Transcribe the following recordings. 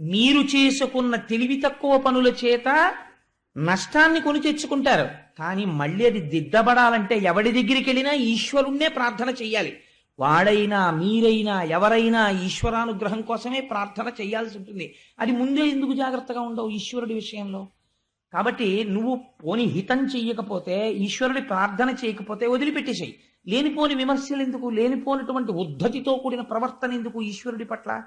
మీరు చేసుకున్న తెలివి తక్కువ పనుల చేత నష్టాన్ని కొని తెచ్చుకుంటారు. కానీ మళ్ళీ అది దిద్దబడాలంటే ఎవడి దగ్గరికి వెళ్ళినా ఈశ్వరుణ్ణే ప్రార్థన చెయ్యాలి. వాడైనా మీరైనా ఎవరైనా ఈశ్వరానుగ్రహం కోసమే ప్రార్థన చేయాల్సి ఉంటుంది. అది ముందే ఎందుకు జాగ్రత్తగా ఉండవు ఈశ్వరుడి విషయంలో? కాబట్టి నువ్వు పోని హితం చెయ్యకపోతే ఈశ్వరుడి ప్రార్థన చేయకపోతే వదిలిపెట్టేసేయి. లేనిపోని విమర్శలు ఎందుకు? లేనిపోనటువంటి ఉద్ధతితో కూడిన ప్రవర్తన ఎందుకు ఈశ్వరుడి పట్ల?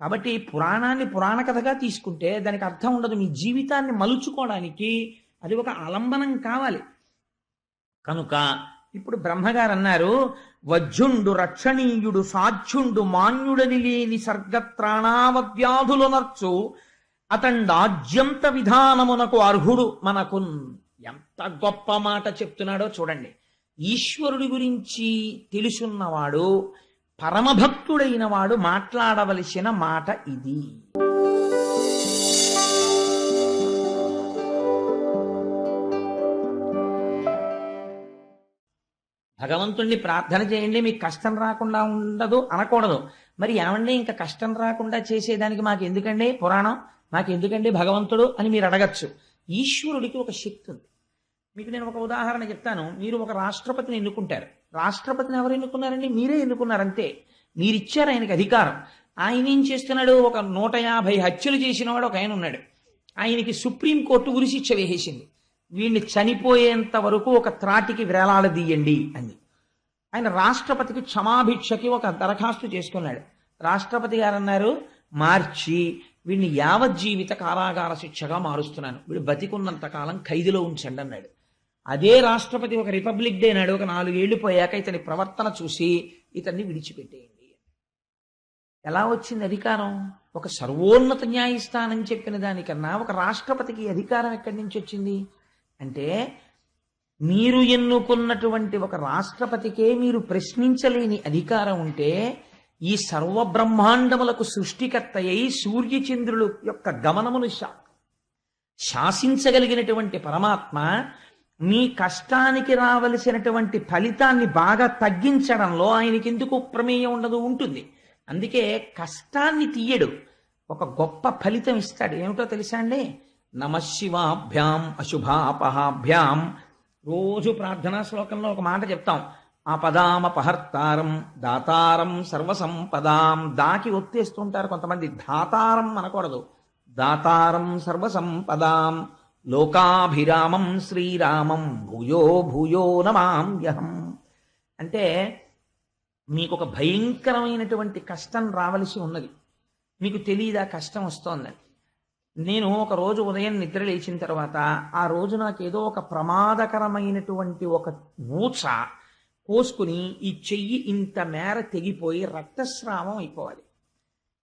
కాబట్టి పురాణాన్ని పురాణ కథగా తీసుకుంటే దానికి అర్థం ఉండదు. మీ జీవితాన్ని మలుచుకోవడానికి అది ఒక ఆలంబనం కావాలి. కనుక ఇప్పుడు బ్రహ్మగారు అన్నారు వజ్జుండు రక్షణీయుడు సాధ్యుండు మాన్యుడని లేని సర్గత్రాణావవ్యాధులు నర్చు అతండాజ్యంత విధానమునకు అర్హుడు మనకు ఎంత గొప్ప మాట చెప్తున్నాడో చూడండి. ఈశ్వరుడి గురించి తెలుసున్నవాడు పరమభక్తుడైన వాడు మాట్లాడవలసిన మాట ఇది. భగవంతుణ్ణి ప్రార్థన చేయండి మీకు కష్టం రాకుండా ఉండదు అనకూడదు. మరి ఏమండి ఇంకా కష్టం రాకుండా చేసేదానికి మాకు ఎందుకండి పురాణం? మాకు ఎందుకండి భగవంతుడు అని మీరు అడగచ్చు. ఈశ్వరుడికి ఒక శక్తి ఉంది. మీకు నేను ఒక ఉదాహరణ చెప్తాను. మీరు ఒక రాష్ట్రపతిని ఎన్నుకుంటారు. రాష్ట్రపతిని ఎవరు ఎన్నుకున్నారండి? మీరే ఎన్నుకున్నారంతే. మీరిచ్చారు ఆయనకి అధికారం. ఆయన ఏం చేస్తున్నాడు? ఒక నూట యాభై హత్యలు చేసినవాడు ఒక ఆయన ఉన్నాడు. ఆయనకి సుప్రీంకోర్టు ఉరిశిక్ష వేసేసింది. వీడిని చనిపోయేంత వరకు ఒక త్రాటికి వేలాడదీయండి అని ఆయన రాష్ట్రపతికి క్షమాభిక్షకి ఒక దరఖాస్తు చేసుకున్నాడు. రాష్ట్రపతి గారు అన్నారు మార్చి వీడిని యావజ్జీవిత కారాగార శిక్షగా మారుస్తున్నాను. వీడు బతికున్నంత కాలం ఖైదులో ఉంచండి అన్నాడు. అదే రాష్ట్రపతి ఒక రిపబ్లిక్ డే నాడు ఒక నాలుగేళ్ళు పోయాక ఇతని ప్రవర్తన చూసి ఇతన్ని విడిచిపెట్టేయండి. ఎలా వచ్చింది అధికారం? ఒక సర్వోన్నత న్యాయస్థానం చెప్పిన దానికన్నా ఒక రాష్ట్రపతికి అధికారం ఎక్కడి నుంచి వచ్చింది? అంటే మీరు ఎన్నుకున్నటువంటి ఒక రాష్ట్రపతికే మీరు ప్రశ్నించలేని అధికారం ఉంటే ఈ సర్వబ్రహ్మాండములకు సృష్టికర్త అయి సూర్యచంద్రులు యొక్క గమనమును శా శాసించగలిగినటువంటి పరమాత్మ మీ కష్టానికి రావలసినటువంటి ఫలితాన్ని బాగా తగ్గించడంలో ఆయనకి ఎందుకు ప్రమేయం ఉండదు ఉంటుంది. అందుకే కష్టాన్ని తీయడు. ఒక గొప్ప ఫలితం ఇస్తాడు. ఏమిటో తెలుసా అండి? నమశివాభ్యాం అశుభాపహాభ్యాం. రోజు ప్రార్థనా శ్లోకంలో ఒక మాట చెప్తాం. ఆపదామపహర్తారం దాతారం సర్వసంపదాం. దాకి ఒత్తేస్తుంటారు కొంతమంది. దాతారం అనకూడదు. దాతారం సర్వసంపదాం. లోకాభిరామం శ్రీరామం భూయో భూయో నమామ్యహం అంటే మీకు ఒక భయంకరమైనటువంటి కష్టం రావలసి ఉన్నది. మీకు తెలియదా కష్టం వస్తోందని. నేను ఒక రోజు ఉదయం నిద్ర లేచిన తర్వాత ఆ రోజు నాకు ఏదో ఒక ప్రమాదకరమైనటువంటి ఒక ఊచ కోసుకుని ఈ చెయ్యి ఇంత మేర తెగిపోయి రక్తస్రావం అయిపోవాలి.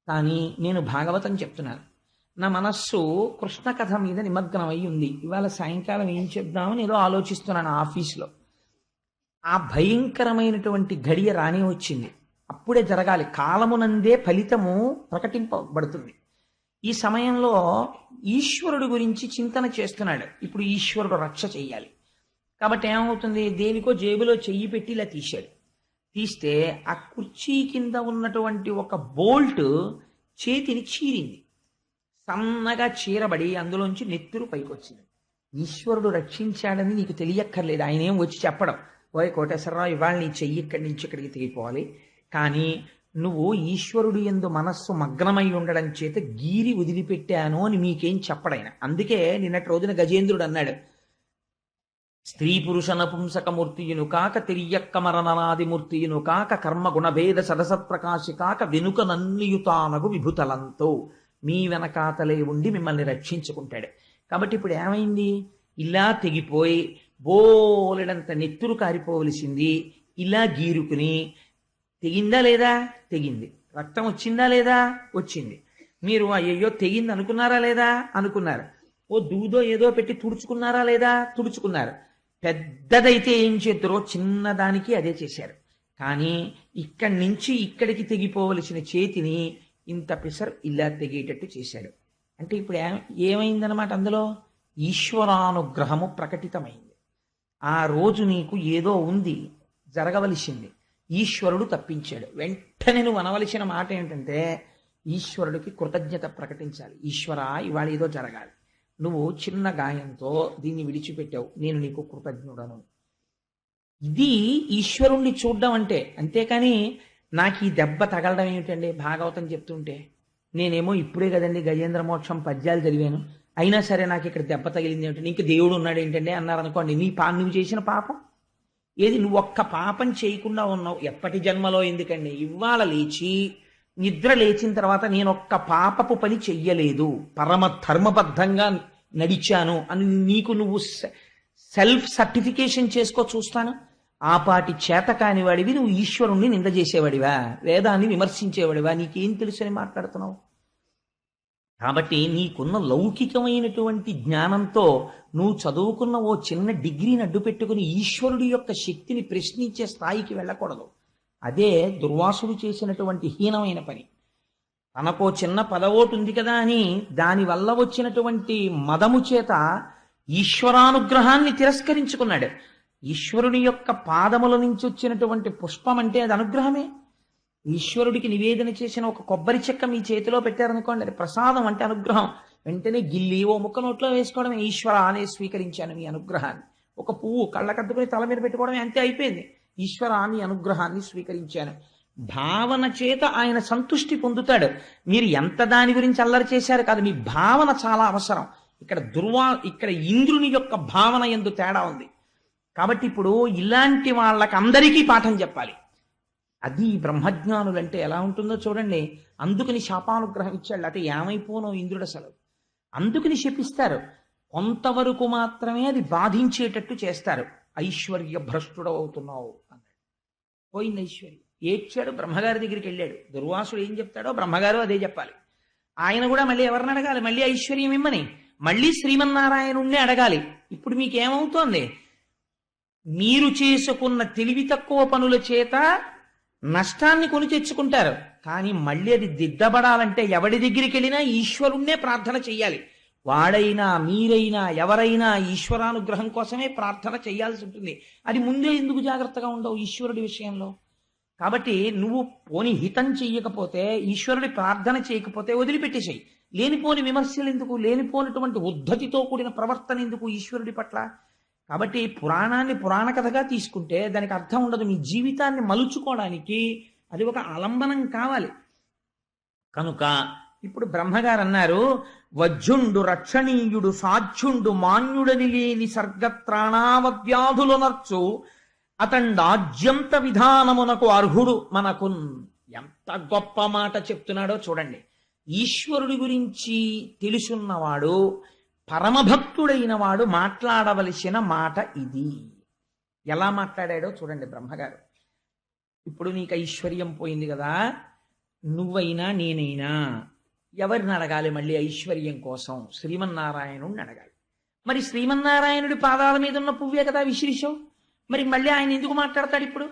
కానీ నేను భాగవతం చెప్తున్నాను. నా మనస్సు కృష్ణ కథ మీద నిమగ్నమై ఉంది. ఇవాళ సాయంకాలం ఏం చెప్దామని ఏదో ఆలోచిస్తున్నాను ఆఫీస్లో. ఆ భయంకరమైనటువంటి గడియ రాని వచ్చింది. అప్పుడే జరగాలి. కాలమునందే ఫలితము ప్రకటింపబడుతుంది. ఈ సమయంలో ఈశ్వరుడు గురించి చింతన చేస్తున్నాడు. ఇప్పుడు ఈశ్వరుడు రక్ష చేయాలి కాబట్టి ఏమవుతుంది? దేనికో జేబులో చెయ్యి పెట్టి ఇలా తీశాడు. తీస్తే ఆ కుర్చీ కింద ఉన్నటువంటి ఒక బోల్ట్ చేతిని చీరింది. సన్నగా చీరబడి అందులోంచి నెత్తురు పైకొచ్చింది. ఈశ్వరుడు రక్షించాడని నీకు తెలియక్కర్లేదు. ఆయన ఏం వచ్చి చెప్పడం? ఓయ్ కోటేశ్వరరావు ఇవాళ నీ చెయ్యి ఇక్కడి నుంచి ఇక్కడికి తెగిపోవాలి. కానీ నువ్వు ఈశ్వరుడు ఎందు మనస్సు మగ్నమై ఉండడం చేత గీరి వదిలిపెట్టాను అని మీకేం చెప్పడైన. అందుకే నిన్నటి రోజున గజేంద్రుడు అన్నాడు స్త్రీ పురుష నపుంసకమూర్తియును కాక తిరియక్కమరననాదిమూర్తియును కాక కర్మ గుణభేద సదసత్ప్రకాశి కాక వెనుక నన్నియుతానగు విభుతలంతో. మీ వెనకాతలే ఉండి మిమ్మల్ని రక్షించుకుంటాడు. కాబట్టి ఇప్పుడు ఏమైంది? ఇలా తెగిపోయి బోలెడంత నెత్తురు కారిపోవలసింది. ఇలా గీరుకుని తెగిందా లేదా? తెగింది. రక్తం వచ్చిందా లేదా? వచ్చింది. మీరు అయ్యో తెగింది అనుకున్నారా లేదా? అనుకున్నారు. ఓ దూదో ఏదో పెట్టి తుడుచుకున్నారా లేదా? తుడుచుకున్నారు. పెద్దదైతే ఏం చేద్దరో చిన్నదానికి అదే చేశారు. కానీ ఇక్కడి నుంచి ఇక్కడికి తెగిపోవలసిన చేతిని ఇంత పిసర్ ఇలా తెగేటట్టు చేశాడు. అంటే ఇప్పుడు ఏమైందనమాట అందులో? ఈశ్వరానుగ్రహము ప్రకటితమైంది. ఆ రోజు నీకు ఏదో ఉంది జరగవలసింది. ఈశ్వరుడు తప్పించాడు. వెంటనే నువ్వు అనవలసిన మాట ఏంటంటే ఈశ్వరుడికి కృతజ్ఞత ప్రకటించాలి. ఈశ్వర ఇవాళ ఏదో జరగాలి. నువ్వు చిన్న గాయంతో దీన్ని విడిచిపెట్టావు. నేను నీకు కృతజ్ఞుడను. ఇది ఈశ్వరుణ్ణి చూడడం అంటే అంతేకాని నాకు ఈ దెబ్బ తగలడం ఏమిటండి? భాగవతం చెప్తుంటే నేనేమో ఇప్పుడే కదండి గజేంద్ర మోక్షం పద్యాలు చదివాను. అయినా సరే నాకు ఇక్కడ దెబ్బ తగిలింది ఏమిటంటే ఇంక దేవుడు ఉన్నాడు ఏంటంటే అన్నారు అనుకోండి నీ పా నువ్వు చేసిన పాపం? ఏది నువ్వు ఒక్క పాపం చేయకుండా ఉన్నావు? ఎప్పటి జన్మలో ఎందుకండి? ఇవాళ లేచి నిద్ర లేచిన తర్వాత నేను ఒక్క పాపపు పని చెయ్యలేదు. పరమ ధర్మబద్ధంగా నడిచాను. అని నీకు నువ్వు సెల్ఫ్ సర్టిఫికేషన్ చేసుకో చూస్తాను? ఆపాటి చేత కానివాడివి నువ్వు ఈశ్వరుణ్ణి నింద చేసేవాడివా? వేదాన్ని విమర్శించేవాడివా? నీకేం తెలుసని మాట్లాడుతున్నావు? కాబట్టి నీకున్న లౌకికమైనటువంటి జ్ఞానంతో నువ్వు చదువుకున్న ఓ చిన్న డిగ్రీని అడ్డు పెట్టుకుని ఈశ్వరుడి యొక్క శక్తిని ప్రశ్నించే స్థాయికి వెళ్ళకూడదు. అదే దుర్వాసుడు చేసినటువంటి హీనమైన పని. తనకో చిన్న పదవోటు ఉంది కదా అని దాని వల్ల వచ్చినటువంటి మదము చేత ఈశ్వరానుగ్రహాన్ని తిరస్కరించుకున్నాడు. ఈశ్వరుని యొక్క పాదముల నుంచి వచ్చినటువంటి పుష్పం అంటే అది అనుగ్రహమే. ఈశ్వరుడికి నివేదన చేసిన ఒక కొబ్బరి చెక్క మీ చేతిలో పెట్టారనుకోండి అది ప్రసాదం అంటే అనుగ్రహం. వెంటనే గిల్లి ఓ ముక్క నోట్లో వేసుకోవడమే. ఈశ్వర అనే స్వీకరించాను మీ అనుగ్రహాన్ని. ఒక పువ్వు కళ్ళకద్దుకుని తల మీద పెట్టుకోవడమే అంతే అయిపోయింది. ఈశ్వర నీ అనుగ్రహాన్ని స్వీకరించాను. భావన చేత ఆయన సంతుష్టి పొందుతాడు. మీరు ఎంత దాని గురించి అల్లరి చేశారు కాదు మీ భావన చాలా అవసరం. ఇక్కడ దుర్వా ఇక్కడ ఇంద్రుని యొక్క భావన ఎందు తేడా ఉంది. కాబట్టి ఇప్పుడు ఇలాంటి వాళ్ళకి అందరికీ పాఠం చెప్పాలి. అది బ్రహ్మజ్ఞానులంటే ఎలా ఉంటుందో చూడండి. అందుకని శాపానుగ్రహం ఇచ్చాడు అంటే ఏమైపోనో ఇంద్రుడు అసలు అందుకని శపిస్తారు. కొంతవరకు మాత్రమే అది బాధించేటట్టు చేస్తారు. ఐశ్వర్య భ్రష్టుడు అవుతున్నావు అన్నాడు. పోయింది ఐశ్వర్యం. ఏడ్చాడు బ్రహ్మగారి దగ్గరికి వెళ్ళాడు. దుర్వాసుడు ఏం చెప్తాడో బ్రహ్మగారు అదే చెప్పాలి. ఆయన కూడా మళ్ళీ ఎవరిని అడగాలి? మళ్ళీ ఐశ్వర్యం ఇమ్మని. మళ్ళీ శ్రీమన్నారాయణుణ్ణి అడగాలి. ఇప్పుడు మీకేమవుతోంది? మీరు చేసుకున్న తెలివి తక్కువ పనుల చేత నష్టాన్ని కొని తెచ్చుకుంటారు. కానీ మళ్ళీ అది దిద్దబడాలంటే ఎవడి దగ్గరికి వెళ్ళినా ఈశ్వరుణ్ణే ప్రార్థన చెయ్యాలి. వాడైనా మీరైనా ఎవరైనా ఈశ్వరానుగ్రహం కోసమే ప్రార్థన చేయాల్సి ఉంటుంది. అది ముందే ఎందుకు జాగ్రత్తగా ఉండవు ఈశ్వరుడి విషయంలో? కాబట్టి నువ్వు పోని హితం చెయ్యకపోతే ఈశ్వరుడి ప్రార్థన చేయకపోతే వదిలిపెట్టేసేయి. లేనిపోని విమర్శలు ఎందుకు? లేనిపోనటువంటి ఉద్ధతితో కూడిన ప్రవర్తన ఎందుకు ఈశ్వరుడి పట్ల? కాబట్టి పురాణాన్ని పురాణ కథగా తీసుకుంటే దానికి అర్థం ఉండదు. మీ జీవితాన్ని మలుచుకోవడానికి అది ఒక ఆలంబనం కావాలి. కనుక ఇప్పుడు బ్రహ్మగారు అన్నారు వజ్జుండు రక్షణీయుడు సాధ్యుండు మాన్యుడని లేని సర్గత్రాణావ్యాధులు నర్చు అతండాజ్యంత విధానమునకు అర్హుడు మనకు ఎంత గొప్ప మాట చెప్తున్నాడో చూడండి. ఈశ్వరుడి గురించి తెలుసున్నవాడు పరమభక్తుడైన వాడు మాట్లాడవలసిన మాట ఇది. ఎలా మాట్లాడాడో చూడండి బ్రహ్మగారు. ఇప్పుడు నీకు ఐశ్వర్యం పోయింది కదా. నువ్వైనా నేనైనా ఎవరిని అడగాలి మళ్ళీ ఐశ్వర్యం కోసం? శ్రీమన్నారాయణుడిని అడగాలి. మరి శ్రీమన్నారాయణుడి పాదాల మీద ఉన్న పువ్వే కదా విసిరిశావు మరి మళ్ళీ ఆయన ఎందుకు మాట్లాడతాడు ఇప్పుడు?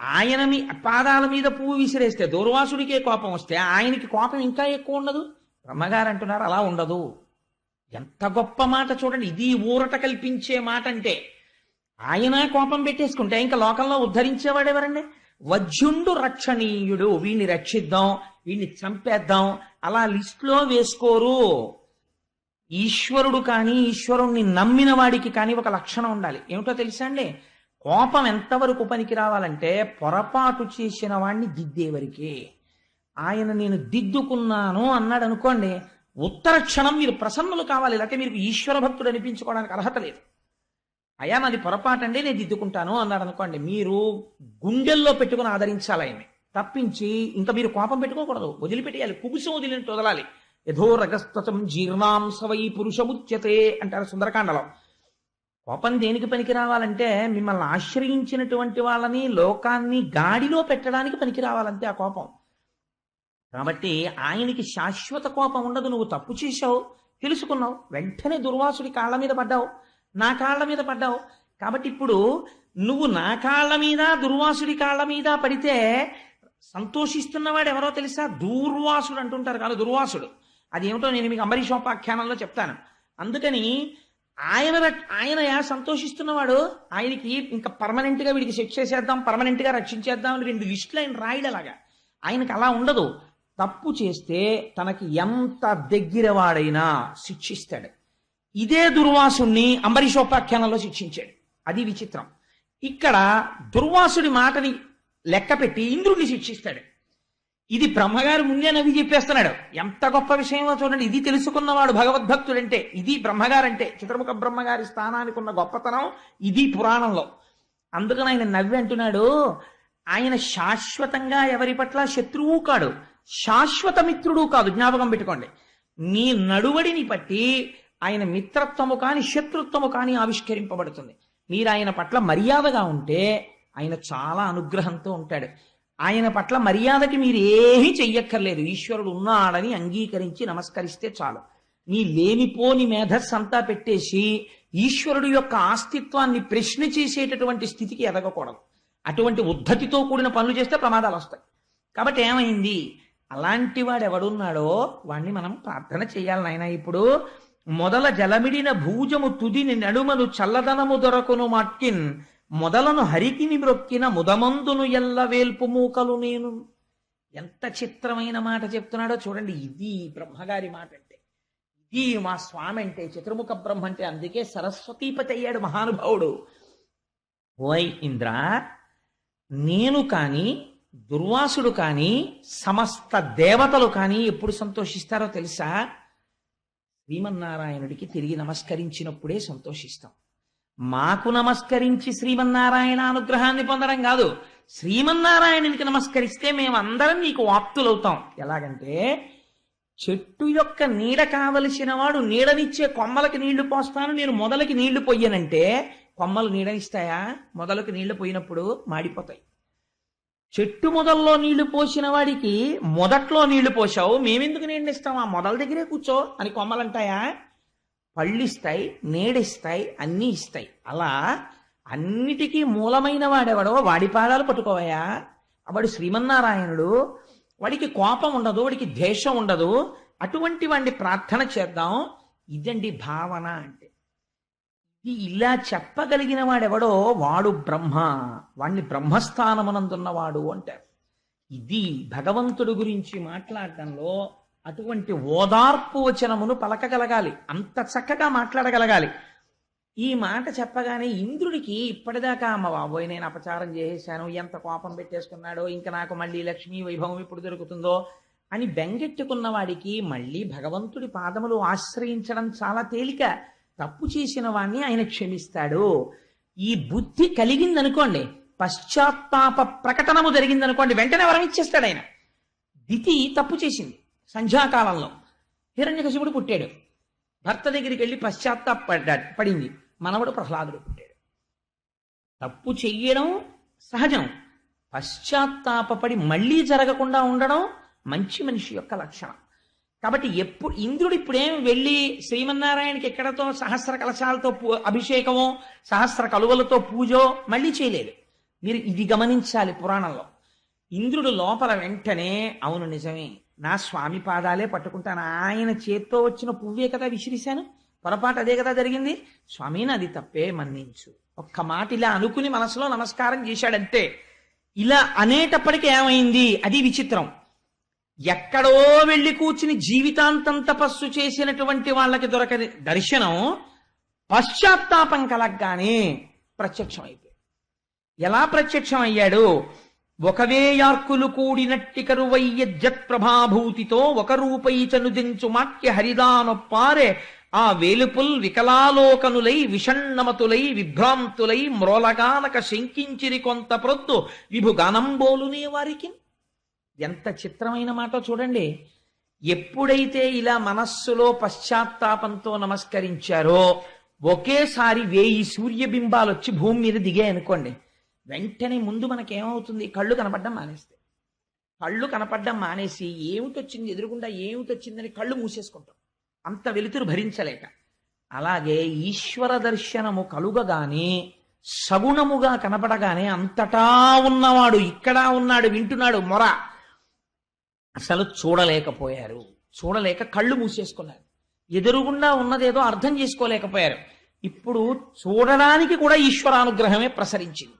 ఆయన మీ పాదాల మీద పువ్వు విసిరేస్తే దూర్వాసుడికే కోపం వస్తే ఆయనకి కోపం ఇంకా ఎక్కువ ఉండదు? బ్రహ్మగారు అంటున్నారు అలా ఉండదు. ఎంత గొప్ప మాట చూడండి. ఇది ఊరట కల్పించే మాట అంటే ఆయన కోపం పెట్టేసుకుంటే ఇంకా లోకంలో ఉద్ధరించేవాడు ఎవరండి? వజ్యుండు రక్షణీయుడు. వీడిని రక్షిద్దాం వీడిని చంపేద్దాం. అలా లిస్టులో వేసుకోరు. ఈశ్వరుడు కానీ ఈశ్వరుణ్ణి నమ్మిన వాడికి కానీ ఒక లక్షణం ఉండాలి. ఏమిటో తెలుసా అండి? కోపం ఎంతవరకు పనికి రావాలంటే పొరపాటు చేసిన వాడిని దిద్దేవరికి. ఆయన నేను దిద్దుకున్నాను అన్నాడు అనుకోండి ఉత్తర క్షణం మీరు ప్రసన్నులు కావాలి లేకపోతే మీరు ఈశ్వర భక్తుడు అనిపించుకోవడానికి అర్హత లేదు. అయ్యా నాది పొరపాటు అండి నేను దిద్దుకుంటాను అన్నాడు అనుకోండి మీరు గుండెల్లో పెట్టుకుని ఆదరించాలి ఆయన్ని. తప్పించి ఇంకా మీరు కోపం పెట్టుకోకూడదు వదిలిపెట్టేయాలి కుబుసం వదిలినట్టు వదలాలి. యథో రగస్తం జీర్ణాంశవై పురుషముచ్యతే అంటారు సుందరకాండలో. కోపం దేనికి పనికి రావాలంటే మిమ్మల్ని ఆశ్రయించినటువంటి వాళ్ళని లోకాన్ని గాడిలో పెట్టడానికి పనికి రావాలంతే ఆ కోపం. కాబట్టి ఆయనకి శాశ్వత కోపం ఉండదు. నువ్వు తప్పు చేశావు తెలుసుకున్నావు వెంటనే దుర్వాసుడి కాళ్ళ మీద పడ్డావు నా కాళ్ళ మీద పడ్డావు. కాబట్టి ఇప్పుడు నువ్వు నా కాళ్ళ మీద దుర్వాసుడి కాళ్ళ మీద పడితే సంతోషిస్తున్నవాడు ఎవరో తెలుసా? దూర్వాసుడు అంటుంటారు కాదు దుర్వాసుడు. అది ఏమిటో నేను మీకు అంబరీషోపాఖ్యానంలో చెప్తాను. అందుకని ఆయన ఆయన సంతోషిస్తున్నవాడు ఆయనకి ఇంకా పర్మనెంట్గా వీడికి శిక్ష చేసేద్దాం పర్మనెంట్గా రక్షించేద్దాం అని రెండు లిస్టులు ఆయన రాయడలాగా. ఆయనకి అలా ఉండదు. తప్పు చేస్తే తనకి ఎంత దగ్గరవాడైనా శిక్షిస్తాడు. ఇదే దుర్వాసుణ్ణి అంబరీషోపాఖ్యానంలో శిక్షించాడు. అది విచిత్రం. ఇక్కడ దుర్వాసుడి మాటని లెక్కపెట్టి ఇంద్రుడిని శిక్షిస్తాడు. ఇది బ్రహ్మగారు ముందే నవ్వి చెప్పేస్తున్నాడు. ఎంత గొప్ప విషయమో చూడండి. ఇది తెలుసుకున్నవాడు భగవద్భక్తుడంటే ఇది బ్రహ్మగారంటే చిత్రముఖ బ్రహ్మగారి స్థానానికి ఉన్న గొప్పతనం ఇది పురాణంలో. అందుకని ఆయన నవ్వి అంటున్నాడు ఆయన శాశ్వతంగా ఎవరి పట్ల శత్రువు కాడు. శాశ్వత మిత్రుడు కాదు జ్ఞాపకం పెట్టుకోండి. నీ నడువడిని బట్టి ఆయన మిత్రత్వము కాని శత్రుత్వము కాని ఆవిష్కరింపబడుతుంది. మీరు ఆయన పట్ల మర్యాదగా ఉంటే ఆయన చాలా అనుగ్రహంతో ఉంటాడు. ఆయన పట్ల మర్యాదకి మీరు ఏమీ చెయ్యక్కర్లేదు. ఈశ్వరుడు ఉన్నాడని అంగీకరించి నమస్కరిస్తే చాలు. మీ లేనిపోని మేధస్సు అంతా పెట్టేసి ఈశ్వరుడు యొక్క ఆస్తిత్వాన్ని ప్రశ్న చేసేటటువంటి స్థితికి ఎదగకూడదు. అటువంటి ఉద్ధతితో కూడిన పనులు చేస్తే ప్రమాదాలు వస్తాయి. కాబట్టి ఏమైంది? అలాంటి వాడు ఎవడున్నాడో వాణ్ణి మనం ప్రార్థన చేయాలి నాయన. ఇప్పుడు మొదల జలమిడిన భూజము తుదిని నడుమను చల్లదనము దొరకును మట్కిన్. మొదలను హరికిని మ్రొక్కిన ముదమందును ఎల్ల వేల్పు మూకలు నేను. ఎంత చిత్రమైన మాట చెప్తున్నాడో చూడండి. ఇది బ్రహ్మగారి మాట అంటే ఇది మా స్వామి అంటే చతుర్ముఖ బ్రహ్మ అంటే అందుకే సరస్వతీపతి అయ్యాడు మహానుభావుడు. ఓయ్ ఇంద్ర నేను కానీ దుర్వాసుడు కానీ సమస్త దేవతలు కానీ ఎప్పుడు సంతోషిస్తారో తెలుసా? శ్రీమన్నారాయణుడికి తిరిగి నమస్కరించినప్పుడే సంతోషిస్తాం. మాకు నమస్కరించి శ్రీమన్నారాయణ అనుగ్రహాన్ని పొందడం కాదు. శ్రీమన్నారాయణునికి నమస్కరిస్తే మేమందరం నీకు వాప్తులవుతాం ఎలాగంటే చెట్టు యొక్క నీడ కావలసిన వాడు నీడనిచ్చే కొమ్మలకి నీళ్ళు పోస్తాను నేను మొదలకి నీళ్ళు పొయ్యనంటే కొమ్మలు నీడనిస్తాయా? మొదలకు నీళ్ళు పోయినప్పుడు మాడిపోతాయి. చెట్టు మొదల్లో నీళ్ళు పోసిన వాడికి మొదట్లో నీళ్ళు పోసావు మేమెందుకు నీళ్ళనిస్తాం ఆ మొదల దగ్గరే కూర్చో అని కొమ్మలంటాయా? పళ్ళిస్తాయి నీడిస్తాయి అన్నీ ఇస్తాయి. అలా అన్నిటికీ మూలమైన వాడెవడో వాడి పాదాలు పట్టుకోవయా వాడు శ్రీమన్నారాయణుడు. వాడికి కోపం ఉండదు వాడికి ద్వేషం ఉండదు. అటువంటి వాడిని ప్రార్థన చేద్దాం. ఇదండి భావన అంటే. ఇలా చెప్పగలిగిన వాడెవడో వాడు బ్రహ్మ. వాణ్ణి బ్రహ్మస్థానమునందున్నవాడు అంటారు ఇది భగవంతుడు గురించి మాట్లాడటంలో అటువంటి ఓదార్పు వచనమును పలకగలగాలి. అంత చక్కగా మాట్లాడగలగాలి. ఈ మాట చెప్పగానే ఇంద్రుడికి ఇప్పటిదాకా అమ్మ బాబోయ్ నేను అపచారం చేసేసాను ఎంత కోపం పెట్టేసుకున్నాడో ఇంకా నాకు మళ్ళీ లక్ష్మీ వైభవం ఎప్పుడు దొరుకుతుందో అని బెంగెట్టుకున్న వాడికి మళ్ళీ భగవంతుడి పాదములు ఆశ్రయించడం చాలా తేలిక. తప్పు చేసిన వాణ్ణి ఆయన క్షమిస్తాడు. ఈ బుద్ధి కలిగిందనుకోండి పశ్చాత్తాప ప్రకటనము జరిగిందనుకోండి వెంటనే వరం ఇచ్చేస్తాడు ఆయన. దితి తప్పు చేసింది సంధ్యాకాలంలో. హిరణ్యకశిపుడు పుట్టాడు. భర్త దగ్గరికి వెళ్ళి పశ్చాత్తాప పడింది. మనవడు ప్రహ్లాదుడు పుట్టాడు. తప్పు చెయ్యడం సహజం. పశ్చాత్తాపడి మళ్ళీ జరగకుండా ఉండడం మంచి మనిషి యొక్క లక్షణం. కాబట్టి ఎప్పుడు ఇంద్రుడు ఇప్పుడేం వెళ్ళి శ్రీమన్నారాయణకి ఎక్కడతో సహస్ర కలశాలతో పూ- అభిషేకమో సహస్ర కలువలతో పూజో మళ్ళీ చేయలేదు. మీరు ఇది గమనించాలి పురాణంలో. ఇంద్రుడు లోపల వెంటనే అవును నిజమే నా స్వామి పాదాలే పట్టుకుంటాను ఆయన చేత్తో వచ్చిన పువ్వే కదా విసిరిశాను పొరపాటు అదే కదా జరిగింది స్వామి నాది తప్పే మన్నించు. ఒక్క మాట ఇలా అనుకుని మనసులో నమస్కారం చేశాడంతే ఇలా అనేటప్పటికి ఏమైంది? అది విచిత్రం. ఎక్కడో వెళ్ళి కూర్చుని జీవితాంతం తపస్సు చేసినటువంటి వాళ్ళకి దొరకని దర్శనం పశ్చాత్తాపం కలగ్గానే ప్రత్యక్షం ఎలా ప్రత్యక్షం అయ్యాడు ఒకవేయార్కులు కూడినట్టి కరువయ్య జత్ ప్రభాభూతితో ఒక రూపై చనుదించు మాక్య హరిదానొప్పారే ఆ వేలుపుల్ వికలాలోకనులై విషణ్ణమతులై విభ్రాంతులై మ్రోలగానక శంకించిరి కొంత ప్రొద్దు విభుగానంబోలునే వారికి ఎంత చిత్రమైన మాట చూడండి. ఎప్పుడైతే ఇలా మనస్సులో పశ్చాత్తాపంతో నమస్కరించారో ఒకేసారి వేయి సూర్యబింబాలు వచ్చి భూమి మీద దిగాయి అనుకోండి. వెంటనే ముందు మనకేమవుతుంది? కళ్ళు కనపడడం మానేస్తే కళ్ళు కనపడడం మానేసి ఏమిటొచ్చింది? ఎదురుగుండా ఏమిటొచ్చిందని కళ్ళు మూసేసుకుంటాం. అంత వెలుతురు భరించలేక. అలాగే ఈశ్వర దర్శనము కలుగగానే సగుణముగా కనపడగానే అంతటా ఉన్నవాడు ఇక్కడ ఉన్నాడు వింటున్నాడు మొర. అసలు చూడలేకపోయారు. చూడలేక కళ్ళు మూసేసుకున్నారు. ఎదురుగుండా ఉన్నదేదో అర్థం చేసుకోలేకపోయారు. ఇప్పుడు చూడడానికి కూడా ఈశ్వరానుగ్రహమే ప్రసరించింది.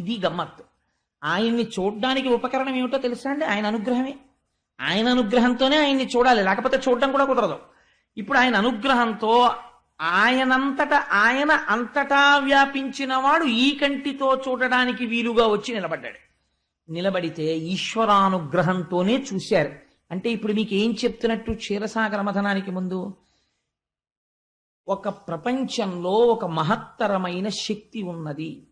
ఇది గమ్మత్తు ఆయన్ని చూడడానికి ఉపకరణం ఏమిటో తెలుసా అండి? ఆయన అనుగ్రహమే. ఆయన అనుగ్రహంతోనే ఆయన్ని చూడాలి. లేకపోతే చూడడం కూడా కుదరదు. ఇప్పుడు ఆయన అనుగ్రహంతో ఆయనంతట ఆయన అంతటా వ్యాపించిన వాడు ఈ కంటితో చూడడానికి వీలుగా వచ్చి నిలబడ్డాడు. నిలబడితే ఈశ్వరానుగ్రహంతోనే చూశారు. అంటే ఇప్పుడు మీకు ఏం చెప్తున్నట్టు క్షీరసాగర మథనానికి ముందు? ఒక ప్రపంచంలో ఒక మహత్తరమైన శక్తి ఉన్నది.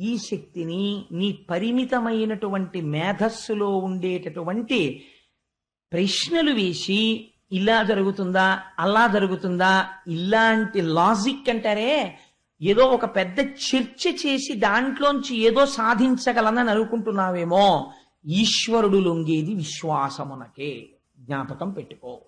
ఈ శక్తిని నీ పరిమితమైనటువంటి మేధస్సులో ఉండేటటువంటి ప్రశ్నలు వేసి ఇలా జరుగుతుందా అలా జరుగుతుందా ఇలాంటి లాజిక్ అంటారే ఏదో ఒక పెద్ద చర్చ చేసి దాంట్లోంచి ఏదో సాధించగలనని అనుకుంటున్నావేమో ఈశ్వరుడు లొంగేది విశ్వాసమునకే. జ్ఞాపకం పెట్టుకో.